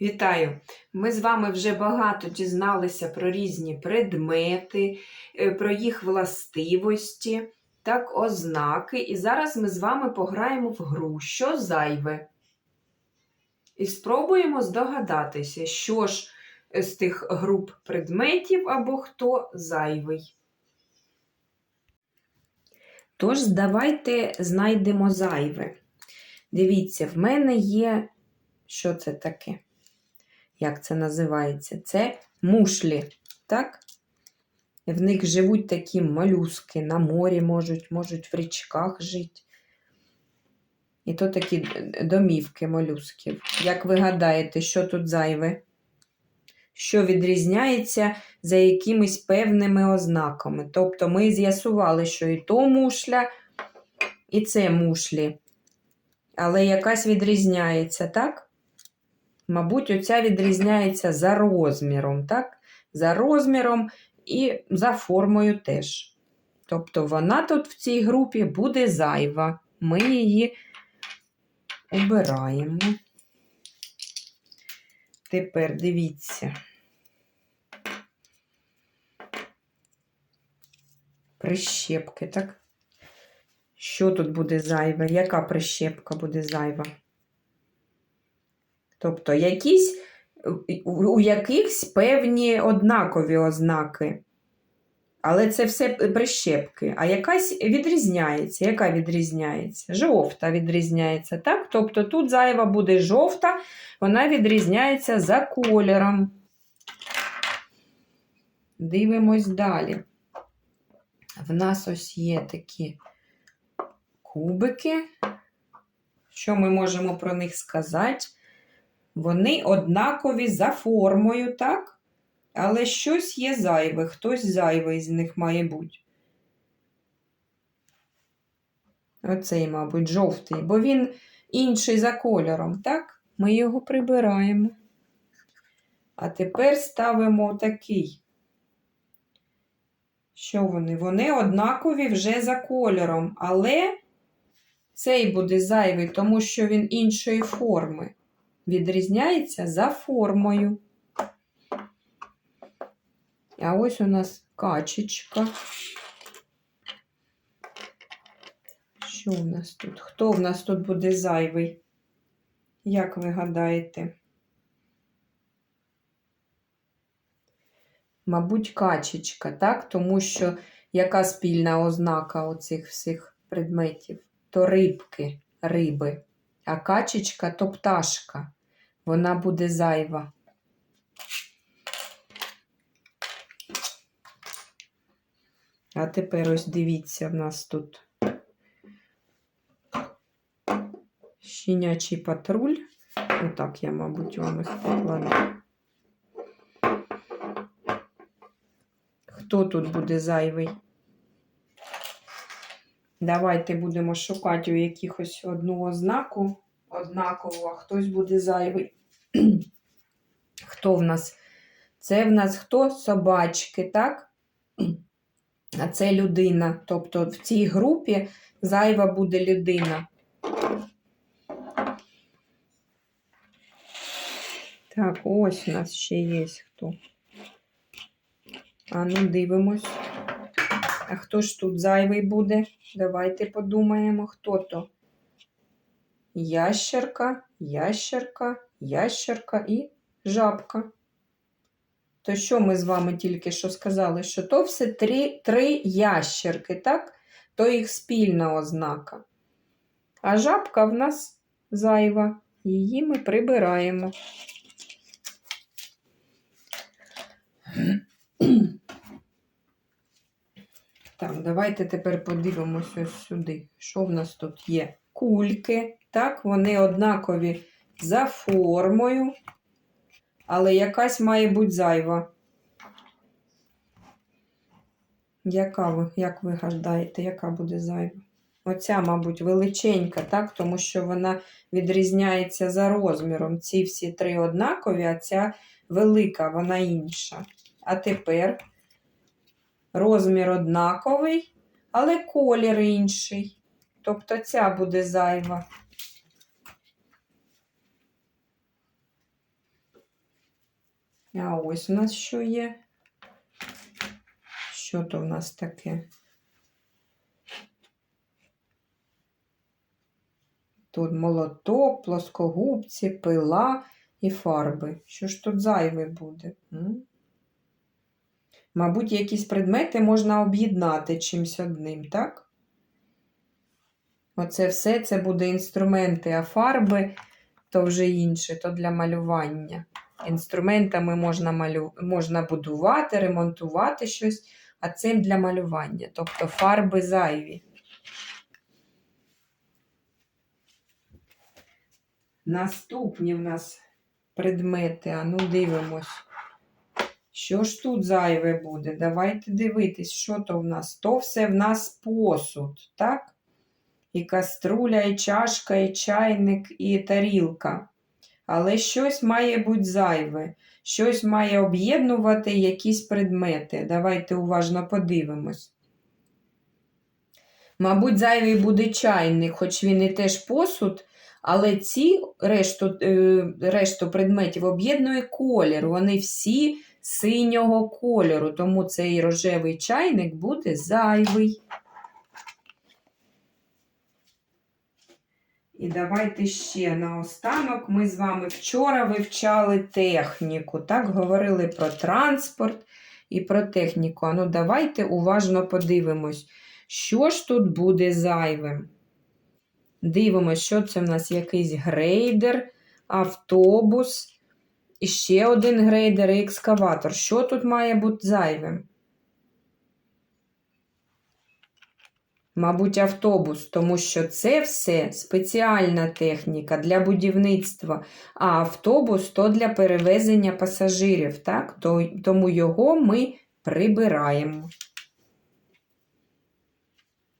Вітаю! Ми з вами вже багато дізналися про різні предмети, е, про їх властивості, так, ознаки. І зараз ми з вами пограємо в гру Що зайве? І спробуємо здогадатися, що ж з тих груп предметів або хто зайвий. Тож, давайте знайдемо зайве. Дивіться, в мене є. Що це таке? Як це називається? Це мушлі, так? В них живуть такі малюски, на морі можуть, можуть в річках жити. І то такі домівки молюсків. Як ви гадаєте, що тут зайве? Що відрізняється за якимись певними ознаками. Тобто ми з'ясували, що і то мушля, і це мушлі. Але якась відрізняється, так? Мабуть, оця відрізняється за розміром, так? За розміром і за формою теж. Тобто вона тут в цій групі буде зайва. Ми її обираємо. Тепер дивіться. Прищепки, так? Що тут буде зайве? Яка прищепка буде зайва? Тобто якісь, у якихось певні однакові ознаки. Але це все прищепки. А якась відрізняється. Яка відрізняється? Жовта відрізняється, так? Тобто тут зайва буде жовта, вона відрізняється за кольором. Дивимось далі. В нас ось є такі кубики. Що ми можемо про них сказати? Вони однакові за формою, так? Але щось є зайве, хтось зайвий з них має бути. Оцей, мабуть, жовтий, бо він інший за кольором, так? Ми його прибираємо. А тепер ставимо такий. Що вони? Вони однакові вже за кольором, але цей буде зайвий, тому що він іншої форми відрізняється за формою. А ось у нас качечка. Що у нас тут? Хто в нас тут буде зайвий? Як ви гадаєте? Мабуть, качечка, так? Тому що яка спільна ознака оцих всіх предметів? То рибки, риби, а качечка то пташка вона буде зайва. А тепер ось дивіться, в нас тут щенячий патруль. Отак я, мабуть, вам їх покладу. Хто тут буде зайвий? Давайте будемо шукати у якихось одну ознаку однаково, а хтось буде зайвий. Хто в нас? Це в нас хто? Собачки, так? А це людина. Тобто в цій групі зайва буде людина. Так, ось у нас ще є хто. А ну дивимось. А хто ж тут зайвий буде? Давайте подумаємо, хто то ящерка, ящерка, ящерка і жабка. То що ми з вами тільки що сказали? Що то все три, три ящерки, так? То їх спільна ознака. А жабка в нас зайва. Її ми прибираємо. Так, давайте тепер подивимося сюди. Що в нас тут є? Кульки. Так, вони однакові за формою, але якась має бути зайва. Яка ви, як ви гадаєте, яка буде зайва? Оця, мабуть, величенька, так? Тому що вона відрізняється за розміром. Ці всі три однакові, а ця велика, вона інша. А тепер розмір однаковий, але колір інший. Тобто ця буде зайва. А ось у нас що є? Що то в нас таке? Тут молоток, плоскогубці, пила і фарби. Що ж тут зайве буде? М? Мабуть, якісь предмети можна об'єднати чимось одним, так? Оце все це буде інструменти, а фарби то вже інше, то для малювання. Інструментами можна, малю... можна будувати, ремонтувати щось, а цим для малювання. Тобто фарби зайві. Наступні в нас предмети. А ну дивимось. Що ж тут зайве буде? Давайте дивитись, що то в нас. То все в нас посуд, так? І каструля, і чашка, і чайник, і тарілка. Але щось має бути зайве, щось має об'єднувати якісь предмети. Давайте уважно подивимось. Мабуть, зайвий буде чайник, хоч він і теж посуд, але ці решту, е, решту предметів об'єднує колір. Вони всі синього кольору, тому цей рожевий чайник буде зайвий. І давайте ще наостанок. Ми з вами вчора вивчали техніку. Так, говорили про транспорт і про техніку. А ну, давайте уважно подивимось, що ж тут буде зайвим. Дивимось, що це в нас якийсь грейдер, автобус, і ще один грейдер і екскаватор. Що тут має бути зайвим? Мабуть, автобус, тому що це все спеціальна техніка для будівництва, а автобус то для перевезення пасажирів, так? Тому його ми прибираємо.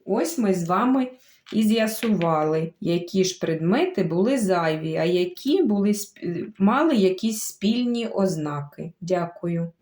Ось ми з вами і з'ясували, які ж предмети були зайві, а які були, мали якісь спільні ознаки. Дякую.